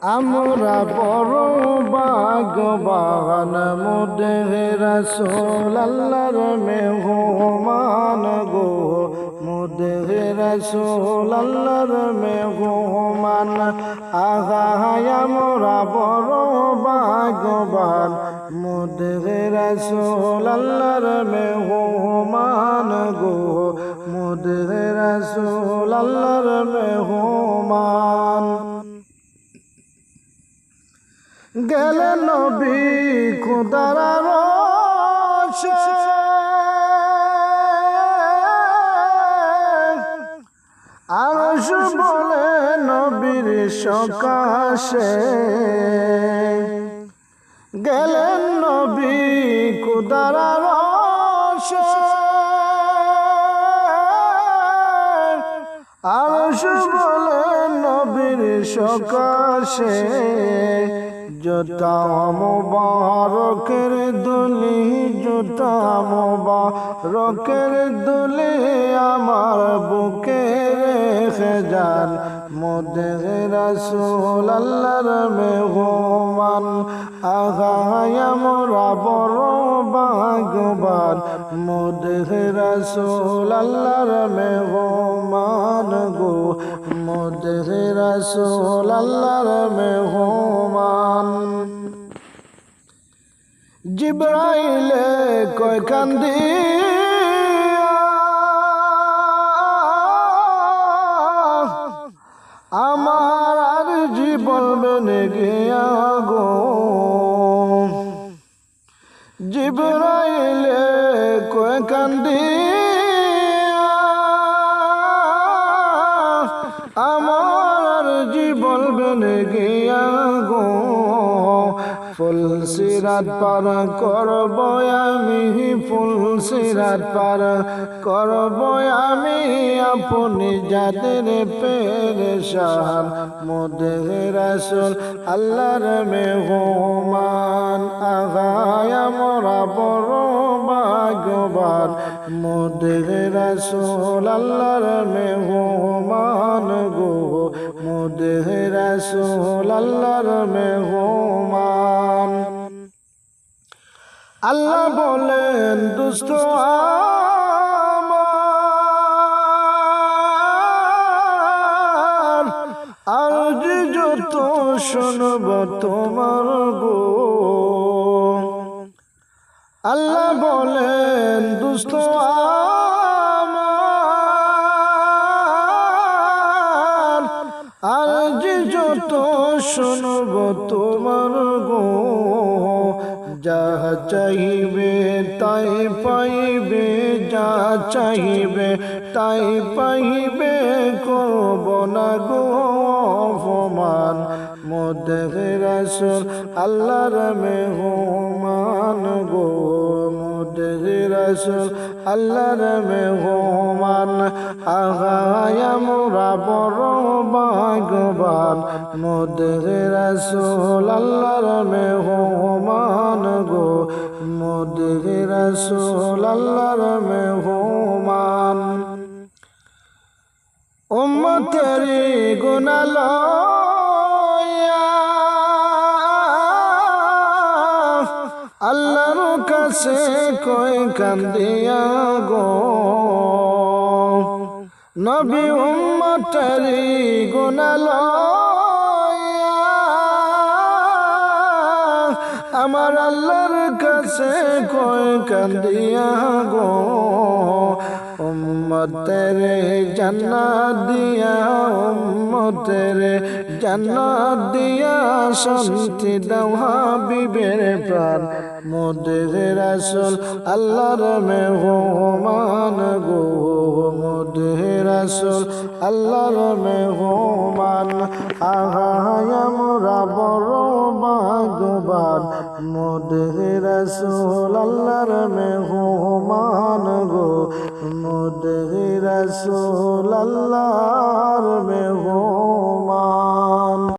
আমরা বড় বাগবান মুদে রসোল, আল্লাহর মেহমান গো। মুদে রসোল, আল্লাহর মেহমান। আগায় আমরা বড় বাগবান মুদে রসোল, আল্লাহর মেহমান গো। মুদে রসোল, আল্লাহর মেহমান। গেলেন নবী খুদারা রোশে বলে নবীর সকাশে। গেলেন নবী খুদারা রোশে আরশ বলে নবীর সকাশে। জোতা মোবারকের দুলি জোতা মোবারকের দুলি আমার বুকে রেখে যান। মোদে রসুল আল্লাহর মেহমান, আগায় মোরা বড় বাগবান মোদে রসুল আল্লাহর মেহমান গো মোদে রসুল আল্লাহর মেহমান। জিব্রাইলে কয় কান্দি আমার আর জীবন বেনে গিয়া গো। জিব্রাইলে জীবন গিয়া গো। ফুল সিরাত পার করব আমি, ফুল সিরাত পার করব আমি। আপনি যাদের পেরেশান মোদে রাসুল আল্লাহর মেহমান। আগায় মোরা বড় ভাগ্যবান মোদে রাসুল, আল্লাহর মেহমান গো। মোদে রাসুল, আল্লাহর মেহমান। আল্লাহ বলেন, দুষ্ট শুনব তোমার গো। আল্লাহ বলেন আর যে যত শুনব তোমার গো, যা চাইবে তাই পাইবে, যা চাইবে তাই পাইবে, করব না গো অপমান। মধ্যে রাসুল আল্লাহর মেহমান গো। রাসুল, আল্লাহর মেহমান। আগায় মোরা বড় ভাগবান মধ্যে রাসুল, আল্লাহর মেহমান গো। মধ্যে রাসুল, আল্লাহর মেহমান। উম্মতেরি গুনালয়া কাছে কয় কান্দিয়া গো? নবী উম্মতেরি গুনালয়া আমার আল্লাহর কাছে কই কান্দিয়া গো। উম্মতের জান্নাত দিয়া, উম্মতের জান্নাত দিয়া শান্তি দাও হাবিবের প্রাণ। মোদের রাসূল আল্লাহর মেহমান গো। মোদের রাসূল আল্লাহর মেহমান। আহায় আমরা বড় ভাগবান মোদের রাসূল আল্লাহর মেহমান গো। মোদের রাসূল